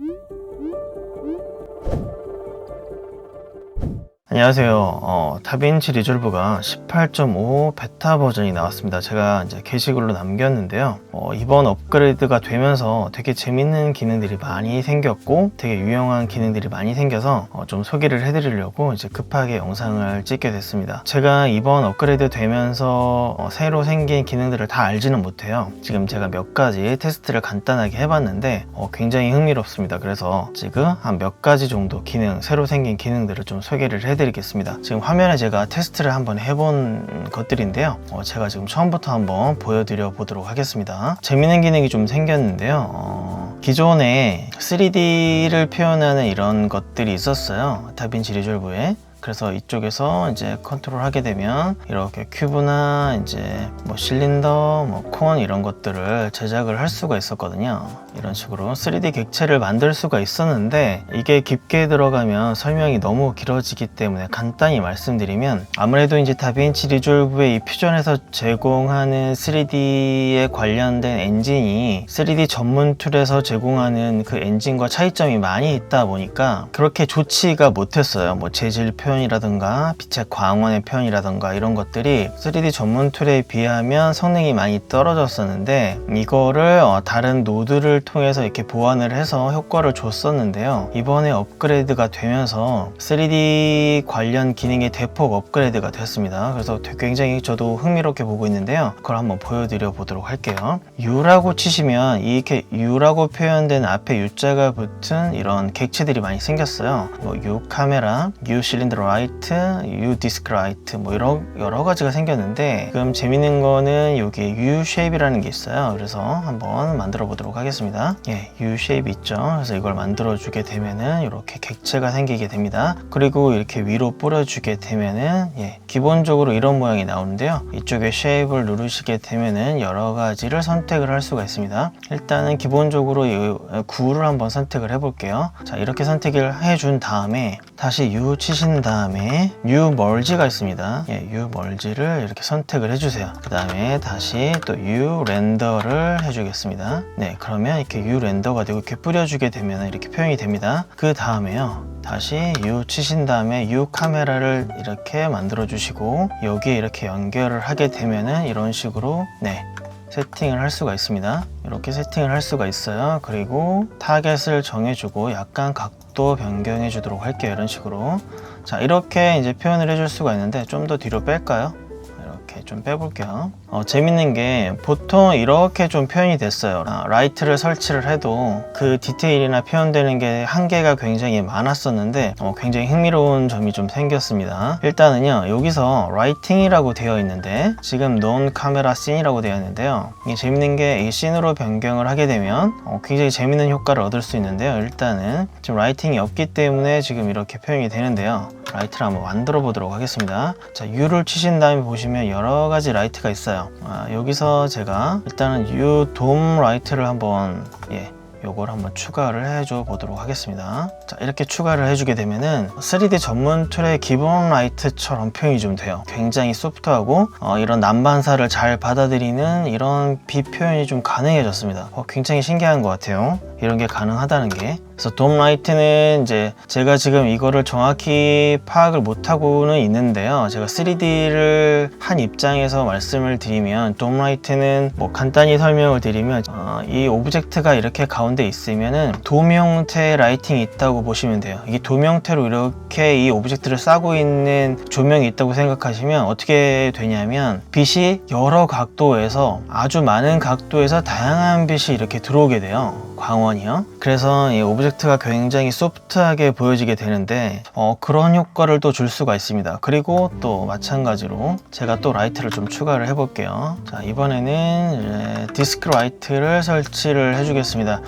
嗯 안녕하세요. 어, 다빈치 리졸브가 18.5 베타 버전이 나왔습니다. 제가 이제 게시글로 남겼는데요. 어, 이번 업그레이드가 되면서 되게 재밌는 기능들이 많이 생겼고 되게 유용한 기능들이 많이 생겨서 어, 좀 소개를 해드리려고 이제 급하게 영상을 찍게 됐습니다. 제가 이번 업그레이드 되면서 어, 새로 생긴 기능들을 다 알지는 못해요. 지금 제가 몇 가지 테스트를 간단하게 해봤는데 어, 굉장히 흥미롭습니다. 그래서 지금 한 몇 가지 정도 기능, 새로 생긴 기능들을 좀 소개를 해드 리겠습니다. 지금 화면에 제가 테스트를 한번 해본 것들인데요. 어, 제가 지금 처음부터 한번 보여드려 보도록 하겠습니다. 재밌는 기능이 좀 생겼는데요. 어, 기존에 3D를 표현하는 이런 것들이 있었어요. 다빈치 리졸브에. 그래서 이쪽에서 이제 컨트롤 하게 되면 이렇게 큐브나 이제 뭐 실린더, 뭐 콘 이런 것들을 제작을 할 수가 있었거든요. 이런 식으로 3D 객체를 만들 수가 있었는데 이게 깊게 들어가면 설명이 너무 길어지기 때문에 간단히 말씀드리면 아무래도 이제 다빈치 리졸브의 이 퓨전에서 제공하는 3D에 관련된 엔진이 3D 전문 툴에서 제공하는 그 엔진과 차이점이 많이 있다 보니까 그렇게 좋지가 못했어요. 뭐 재질 표 현이라든가 빛의 광원의 표현이라든가 이런 것들이 3D 전문 툴에 비하면 성능이 많이 떨어졌었는데 이거를 어, 다른 노드를 통해서 이렇게 보완을 해서 효과를 줬었는데요. 이번에 업그레이드가 되면서 3D 관련 기능이 대폭 업그레이드가 됐습니다. 그래서 굉장히 저도 흥미롭게 보고 있는데요. 그걸 한번 보여드려 보도록 할게요. U라고 치시면 이렇게 U라고 표현된 앞에 U자가 붙은 이런 객체들이 많이 생겼어요. 뭐 U 카메라, U 실린더 라이트, U 디스크 라이트 뭐 여러 여러 가지가 생겼는데 지금 재밌는 거는 여기에 U 쉐입이라는 게 있어요. 그래서 한번 만들어 보도록 하겠습니다. 예, U 쉐입 있죠. 그래서 이걸 만들어 주게 되면은 이렇게 객체가 생기게 됩니다. 그리고 이렇게 위로 뿌려 주게 되면은 예, 기본적으로 이런 모양이 나오는데요. 이쪽에 쉐입을 누르시게 되면은 여러 가지를 선택을 할 수가 있습니다. 일단은 기본적으로 이 구를 한번 선택을 해 볼게요. 자, 이렇게 선택을 해 준 다음에 다시 U 치신 다음에 U 멀지가 있습니다. 예, U 멀지를 이렇게 선택을 해주세요. 그 다음에 다시 또 U 렌더를 해주겠습니다. 네, 그러면 이렇게 U 렌더가 되고 이렇게 뿌려주게 되면 이렇게 표현이 됩니다. 그 다음에요. 다시 U 치신 다음에 U 카메라를 이렇게 만들어 주시고 여기에 이렇게 연결을 하게 되면은 이런 식으로 네 세팅을 할 수가 있습니다. 이렇게 세팅을 할 수가 있어요. 그리고 타겟을 정해주고 약간 각 도 변경해 주도록 할게요. 이런 식으로. 자, 이렇게 이제 표현을 해줄 수가 있는데 좀 더 뒤로 뺄까요? 이렇게 좀 빼볼게요. 어, 재밌는 게 보통 이렇게 좀 표현이 됐어요. 아, 라이트를 설치를 해도 그 디테일이나 표현되는 게 한계가 굉장히 많았었는데 어, 굉장히 흥미로운 점이 좀 생겼습니다. 일단은요 여기서 라이팅이라고 되어 있는데 지금 논 카메라 씬이라고 되어 있는데요. 이게 재밌는 게 이 씬으로 변경을 하게 되면 어, 굉장히 재밌는 효과를 얻을 수 있는데요. 일단은 지금 라이팅이 없기 때문에 지금 이렇게 표현이 되는데요. 라이트를 한번 만들어 보도록 하겠습니다. 자, U를 치신 다음에 보시면 여러 가지 라이트가 있어요. 아, 여기서 제가 일단은 U 돔 라이트를 한번 예, 요걸 한번 추가를 해줘 보도록 하겠습니다. 자, 이렇게 추가를 해주게 되면은 3D 전문 툴의 기본 라이트처럼 표현이 좀 돼요. 굉장히 소프트하고 어, 이런 난반사를 잘 받아들이는 이런 빛 표현이 좀 가능해졌습니다. 어, 굉장히 신기한 것 같아요. 이런 게 가능하다는 게. 그래서 돔 라이트는 이제 제가 지금 이거를 정확히 파악을 못하고는 있는데요. 제가 3D를 한 입장에서 말씀을 드리면 돔 라이트는 뭐 간단히 설명을 드리면 어, 이 오브젝트가 이렇게 가운데 있으면은 돔 형태의 라이팅이 있다고 보시면 돼요. 이게 돔 형태로 이렇게 이 오브젝트를 싸고 있는 조명이 있다고 생각하시면 어떻게 되냐면 빛이 여러 각도에서 아주 많은 각도에서 다양한 빛이 이렇게 들어오게 돼요. 광원이요. 그래서 이 오브젝트가 굉장히 소프트하게 보여지게 되는데 어, 그런 효과를 또 줄 수가 있습니다. 그리고 또 마찬가지로 제가 또 라이트를 좀 추가를 해볼게요. 자 이번에는 디스크 라이트를 설치를 해주겠습니다.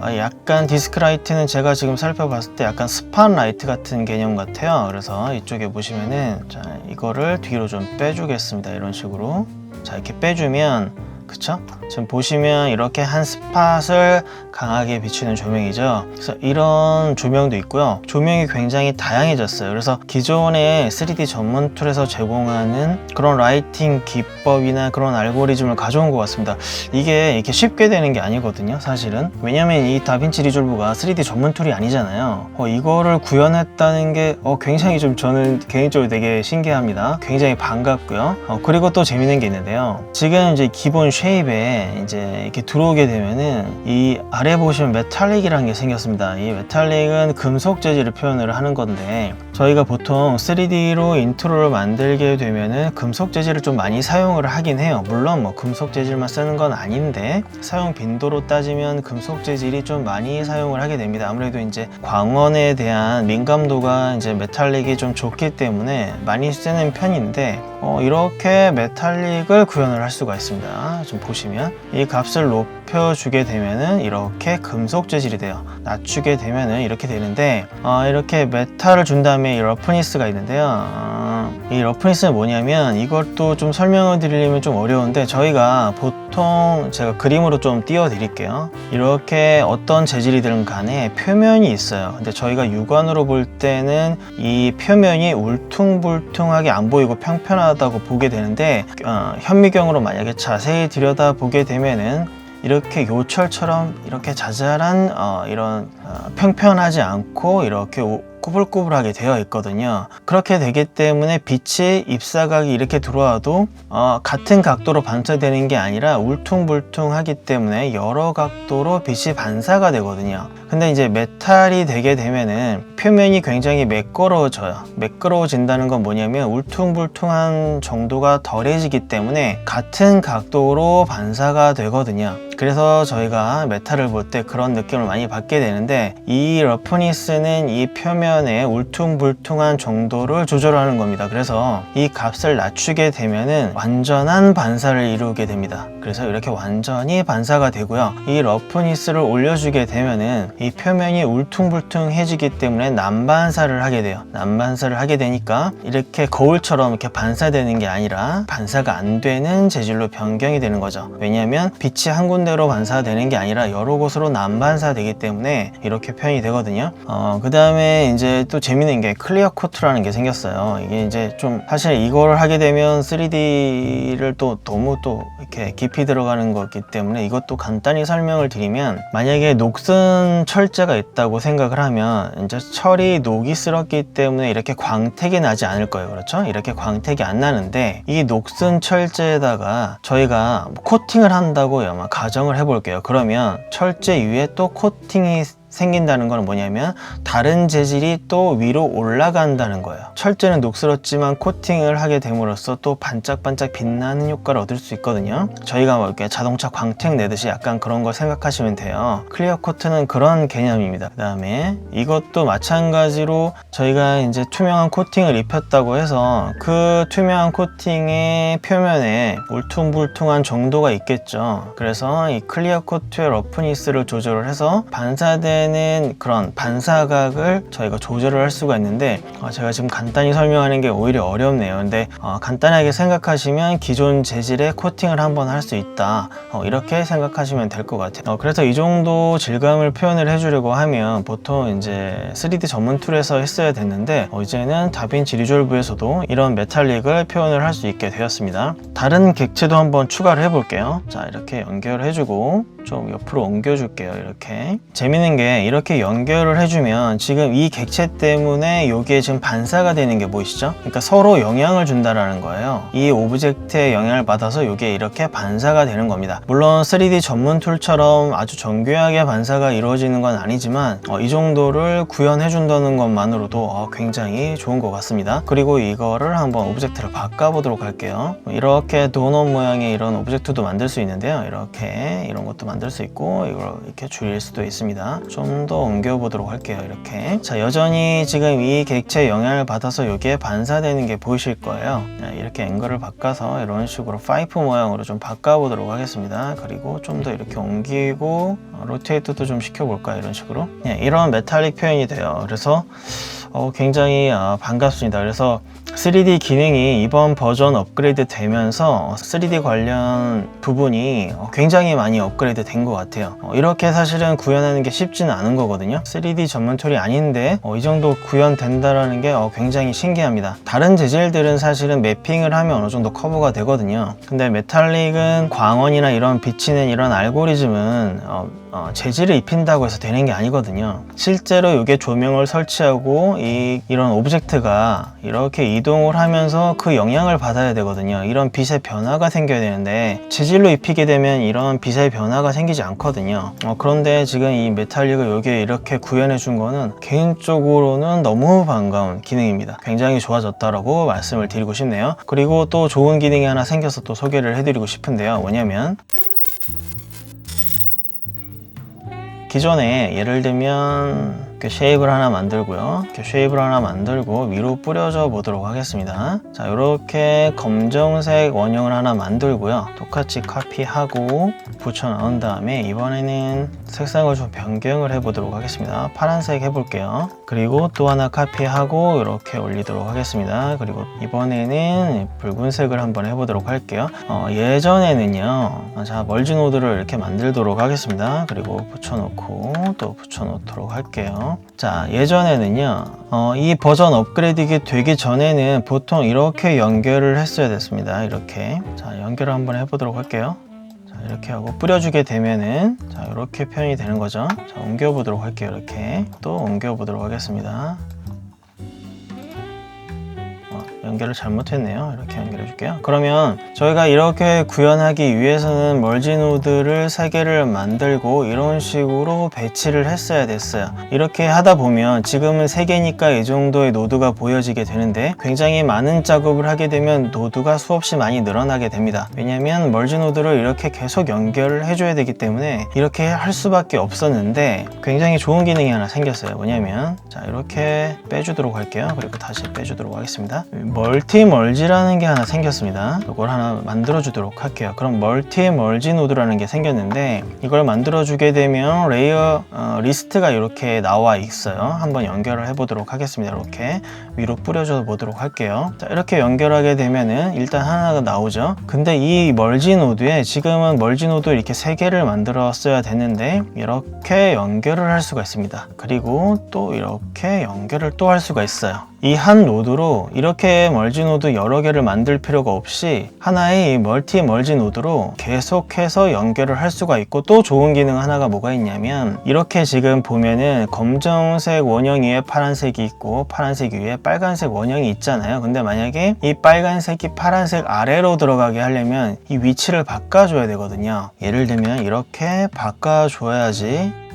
아, 약간 디스크 라이트는 제가 지금 살펴봤을 때 약간 스팟 라이트 같은 개념 같아요. 그래서 이쪽에 보시면은 자 이거를 뒤로 좀 빼주겠습니다. 이런 식으로 자 이렇게 빼주면 그쵸? 지금 보시면 이렇게 한 스팟을 강하게 비추는 조명이죠. 그래서 이런 조명도 있고요. 조명이 굉장히 다양해졌어요. 그래서 기존의 3D 전문 툴에서 제공하는 그런 라이팅 기법이나 그런 알고리즘을 가져온 것 같습니다. 이게 이렇게 쉽게 되는 게 아니거든요, 사실은. 왜냐면 이 다빈치 리졸브가 3D 전문 툴이 아니잖아요. 어, 이거를 구현했다는 게 어, 굉장히 좀 저는 개인적으로 되게 신기합니다. 굉장히 반갑고요. 어, 그리고 또 재밌는 게 있는데요. 지금 이제 기본 쉐입에 이제 이렇게 들어오게 되면은 이 아래 보시면 메탈릭이라는 게 생겼습니다. 이 메탈릭은 금속 재질을 표현을 하는 건데 저희가 보통 3D로 인트로를 만들게 되면은 금속 재질을 좀 많이 사용을 하긴 해요. 물론 뭐 금속 재질만 쓰는 건 아닌데 사용 빈도로 따지면 금속 재질이 좀 많이 사용을 하게 됩니다. 아무래도 이제 광원에 대한 민감도가 이제 메탈릭이 좀 좋기 때문에 많이 쓰는 편인데 어, 이렇게 메탈릭을 구현을 할 수가 있습니다. 좀 보시면 이 값을 높여주게 되면은 이렇게 금속 재질이 돼요. 낮추게 되면은 이렇게 되는데 어, 이렇게 메탈을 준 다음에 이 러프니스가 있는데요. 어, 이 러프니스는 뭐냐면 이것도 좀 설명을 드리려면 좀 어려운데 저희가 보통 제가 그림으로 좀 띄워 드릴게요. 이렇게 어떤 재질이든 간에 표면이 있어요. 근데 저희가 육안으로 볼 때는 이 표면이 울퉁불퉁하게 안 보이고 평평하다고 보게 되는데 어, 현미경으로 만약에 자세히 들여다 보게 되면은 이렇게 요철처럼 이렇게 자잘한 어, 이런 어, 평평하지 않고 이렇게 오- 꾸불꾸불하게 되어 있거든요. 그렇게 되기 때문에 빛이 입사각이 이렇게 들어와도 어, 같은 각도로 반사되는 게 아니라 울퉁불퉁하기 때문에 여러 각도로 빛이 반사가 되거든요. 근데 이제 메탈이 되게 되면은 표면이 굉장히 매끄러워져요. 매끄러워진다는 건 뭐냐면 울퉁불퉁한 정도가 덜해지기 때문에 같은 각도로 반사가 되거든요. 그래서 저희가 메탈을 볼 때 그런 느낌을 많이 받게 되는데 이 러프니스는 이 표면의 울퉁불퉁한 정도를 조절하는 겁니다. 그래서 이 값을 낮추게 되면은 완전한 반사를 이루게 됩니다. 그래서 이렇게 완전히 반사가 되고요. 이 러프니스를 올려주게 되면은 이 표면이 울퉁불퉁해지기 때문에 난반사를 하게 돼요. 난반사를 하게 되니까 이렇게 거울처럼 이렇게 반사되는 게 아니라 반사가 안 되는 재질로 변경이 되는 거죠. 왜냐하면 빛이 한 군데로 반사되는 게 아니라 여러 곳으로 난반사되기 때문에 이렇게 표현이 되거든요. 어, 그 다음에 이제 또 재밌는 게 클리어 코트라는 게 생겼어요. 이게 이제 좀 사실 이걸 하게 되면 3D를 또 너무 또 이렇게 깊이 들어가는 거기 때문에 이것도 간단히 설명을 드리면 만약에 녹슨 철제가 있다고 생각을 하면 이제 철이 녹이 쓸었기 때문에 이렇게 광택이 나지 않을 거예요. 그렇죠? 이렇게 광택이 안 나는데 이 녹슨 철제에다가 저희가 코팅을 한다고 아마 가정을 해볼게요. 그러면 철제 위에 또 코팅이 생긴다는 건 뭐냐면 다른 재질이 또 위로 올라간다는 거예요. 철제는 녹슬었지만 코팅을 하게 됨으로써 또 반짝반짝 빛나는 효과를 얻을 수 있거든요. 저희가 뭐 이렇게 자동차 광택 내듯이 약간 그런 걸 생각하시면 돼요. 클리어 코트는 그런 개념입니다. 그 다음에 이것도 마찬가지로 저희가 이제 투명한 코팅을 입혔다고 해서 그 투명한 코팅의 표면에 울퉁불퉁한 정도가 있겠죠. 그래서 이 클리어 코트의 러프니스를 조절을 해서 반사 되는 그런 반사각을 저희가 조절을 할 수가 있는데 어, 제가 지금 간단히 설명하는 게 오히려 어렵네요. 근데 어, 간단하게 생각하시면 기존 재질의 코팅을 한번 할 수 있다. 어, 이렇게 생각하시면 될 것 같아요. 어, 그래서 이 정도 질감을 표현을 해주려고 하면 보통 이제 3D 전문 툴에서 했어야 됐는데 어, 이제는 다빈치 리졸브에서도 이런 메탈릭을 표현을 할 수 있게 되었습니다. 다른 객체도 한번 추가를 해볼게요. 자 이렇게 연결해주고 좀 옆으로 옮겨줄게요. 이렇게 재밌는 게 이렇게 연결을 해주면 지금 이 객체 때문에 여기에 지금 반사가 되는 게 보이시죠? 그러니까 서로 영향을 준다라는 거예요. 이 오브젝트에 영향을 받아서 이게 이렇게 반사가 되는 겁니다. 물론 3D 전문 툴처럼 아주 정교하게 반사가 이루어지는 건 아니지만 어, 이 정도를 구현해 준다는 것만으로도 어, 굉장히 좋은 것 같습니다. 그리고 이거를 한번 오브젝트를 바꿔보도록 할게요. 이렇게 도넛 모양의 이런 오브젝트도 만들 수 있는데요. 이렇게 이런 것도 만들 수 있고 이걸 이렇게 줄일 수도 있습니다. 좀 더 옮겨보도록 할게요. 이렇게 자 여전히 지금 이 객체에 영향을 받아서 여기에 반사되는 게 보이실 거예요. 자, 이렇게 앵글을 바꿔서 이런 식으로 파이프 모양으로 좀 바꿔보도록 하겠습니다. 그리고 좀 더 이렇게 옮기고 어, 로테이트도 좀 시켜볼까 이런 식으로 네, 이런 메탈릭 표현이 돼요. 그래서 어, 굉장히 아, 반갑습니다. 그래서 3D 기능이 이번 버전 업그레이드 되면서 3D 관련 부분이 어, 굉장히 많이 업그레이드 된 것 같아요. 어, 이렇게 사실은 구현하는 게 쉽지는 않은 거거든요. 3D 전문 툴이 아닌데 어, 이 정도 구현된다라는 게 어, 굉장히 신기합니다. 다른 재질들은 사실은 매핑을 하면 어느 정도 커버가 되거든요. 근데 메탈릭은 광원이나 이런 비치는 이런 알고리즘은 어, 어, 재질을 입힌다고 해서 되는 게 아니거든요. 실제로 이게 조명을 설치하고 이, 이런 오브젝트가 이렇게 이동을 하면서 그 영향을 받아야 되거든요. 이런 빛의 변화가 생겨야 되는데 재질로 입히게 되면 이런 빛의 변화가 생기지 않거든요. 어, 그런데 지금 이 메탈릭을 여기에 이렇게 구현해 준 거는 개인적으로는 너무 반가운 기능입니다. 굉장히 좋아졌다라고 말씀을 드리고 싶네요. 그리고 또 좋은 기능이 하나 생겨서 또 소개를 해드리고 싶은데요. 뭐냐면 기존에 예를 들면 이렇게 쉐입을 하나 만들고요. 이렇게 쉐입을 하나 만들고 위로 뿌려줘 보도록 하겠습니다. 자, 이렇게 검정색 원형을 하나 만들고요. 똑같이 카피하고 붙여 넣은 다음에 이번에는 색상을 좀 변경을 해 보도록 하겠습니다. 파란색 해볼게요. 그리고 또 하나 카피하고 이렇게 올리도록 하겠습니다. 그리고 이번에는 붉은색을 한번 해보도록 할게요. 어, 예전에는요, 자 멀지 노드를 이렇게 만들도록 하겠습니다. 그리고 붙여놓고 또 붙여놓도록 할게요. 자 예전에는요, 어, 이 버전 업그레이드 되기 전에는 보통 이렇게 연결을 했어야 됐습니다. 이렇게 자 연결을 한번 해보도록 할게요. 자, 이렇게 하고 뿌려주게 되면은 자 이렇게 표현이 되는 거죠. 자 옮겨보도록 할게요. 이렇게 또 옮겨보도록 하겠습니다. 어, 연결을 잘못했네요. 이렇게 연결해 줄게요. 그러면 저희가 이렇게 구현하기 위해서는 멀지 노드를 3개를 만들고 이런 식으로 배치를 했어야 됐어요. 이렇게 하다 보면 지금은 3개니까 이 정도의 노드가 보여지게 되는데 굉장히 많은 작업을 하게 되면 노드가 수없이 많이 늘어나게 됩니다. 왜냐면 멀지 노드를 이렇게 계속 연결을 해줘야 되기 때문에 이렇게 할 수밖에 없었는데 굉장히 좋은 기능이 하나 생겼어요. 뭐냐면 자 이렇게 빼주도록 할게요. 그리고 다시 빼주도록 하겠습니다. 멀티 멀지라는 게 하나 생겼습니다. 이걸 하나 만들어 주도록 할게요. 그럼 멀티 멀지 노드라는 게 생겼는데 이걸 만들어 주게 되면 레이어 어, 리스트가 이렇게 나와 있어요. 한번 연결을 해 보도록 하겠습니다. 이렇게 위로 뿌려줘 보도록 할게요. 자, 이렇게 연결하게 되면은 일단 하나가 나오죠. 근데 이 멀지 노드에 지금은 멀지 노드 이렇게 세 개를 만들었어야 되는데 이렇게 연결을 할 수가 있습니다. 그리고 또 이렇게 연결을 또 할 수가 있어요. 이 한 노드로 이렇게 멀지 노드 여러 개를 만들 필요가 없이 하나의 이 멀티 멀지 노드로 계속해서 연결을 할 수가 있고 또 좋은 기능 하나가 뭐가 있냐면 이렇게 지금 보면은 검정색 원형 위에 파란색이 있고 파란색 위에 빨간색 원형이 있잖아요. 근데 만약에 이 빨간색이 파란색 아래로 들어가게 하려면 이 위치를 바꿔줘야 되거든요. 예를 들면 이렇게 바꿔줘야지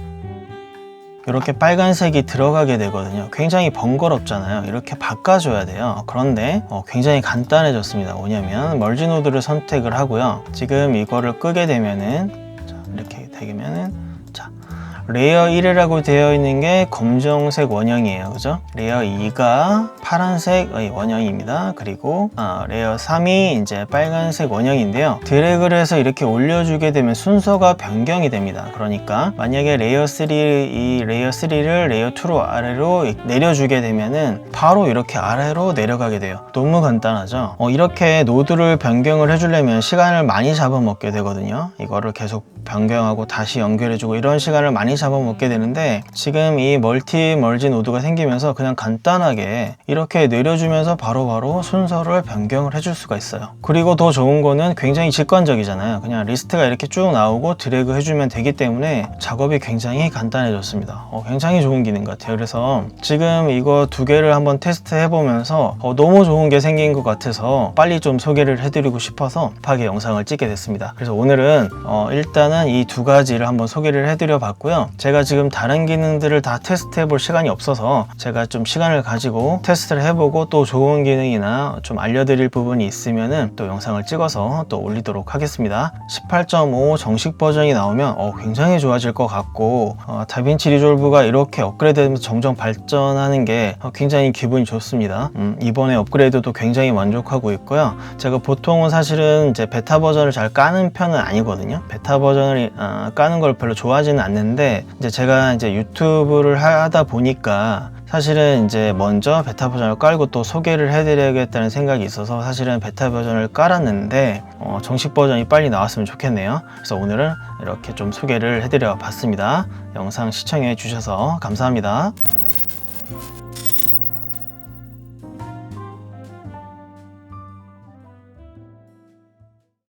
이렇게 빨간색이 들어가게 되거든요. 굉장히 번거롭잖아요. 이렇게 바꿔줘야 돼요. 그런데 어, 굉장히 간단해졌습니다. 뭐냐면 멀지 노드를 선택을 하고요. 지금 이거를 끄게 되면은 자, 이렇게 되면은 자 레이어 1이라고 되어 있는 게 검정색 원형이에요. 그죠? 레이어 2가 파란색의 원형입니다. 그리고 아, 레이어 3이 이제 빨간색 원형인데요. 드래그를 해서 이렇게 올려주게 되면 순서가 변경이 됩니다. 그러니까 만약에 레이어 3, 이 레이어 3를 레이어 2로 아래로 내려주게 되면은 바로 이렇게 아래로 내려가게 돼요. 너무 간단하죠? 어, 이렇게 노드를 변경을 해주려면 시간을 많이 잡아먹게 되거든요. 이거를 계속 변경하고 다시 연결해주고 이런 시간을 많이 잡아먹게 되는데 지금 이 멀티 멀지 노드가 생기면서 그냥 간단하게 이렇게 내려주면서 바로 바로 순서를 변경을 해줄 수가 있어요. 그리고 더 좋은 거는 굉장히 직관적이잖아요. 그냥 리스트가 이렇게 쭉 나오고 드래그 해주면 되기 때문에 작업이 굉장히 간단해졌습니다. 어, 굉장히 좋은 기능 같아요. 그래서 지금 이거 두 개를 한번 테스트 해보면서 어, 너무 좋은 게 생긴 것 같아서 빨리 좀 소개를 해드리고 싶어서 급하게 영상을 찍게 됐습니다. 그래서 오늘은 어, 일단은 이 두 가지를 한번 소개를 해드려 봤고요. 제가 지금 다른 기능들을 다 테스트 해 볼 시간이 없어서 제가 좀 시간을 가지고 테스트를 해보고 또 좋은 기능이나 좀 알려드릴 부분이 있으면은 또 영상을 찍어서 또 올리도록 하겠습니다. 18.5 정식 버전이 나오면 어, 굉장히 좋아질 것 같고 어, 다빈치 리졸브가 이렇게 업그레이드되면서 점점 발전하는 게 어, 굉장히 기분이 좋습니다. 음, 이번에 업그레이드도 굉장히 만족하고 있고요. 제가 보통은 사실은 이제 베타 버전을 잘 까는 편은 아니거든요. 베타 버전 버전을 아, 까는 걸 별로 좋아하지는 않 이제 제가 이제 유튜브를 하다 보니까 사실은 이제 먼저 베타 버전을 깔고 또 소개를 해드려야겠다는 생각이 있어서 사실은 베타 버전을 깔았는데 어, 정식 버전이 빨리 나왔으면 좋겠네요. 그래서 오늘은 이렇게 좀 소개를 해드려 봤습니다. 영상 시청해 주셔서 감사합니다.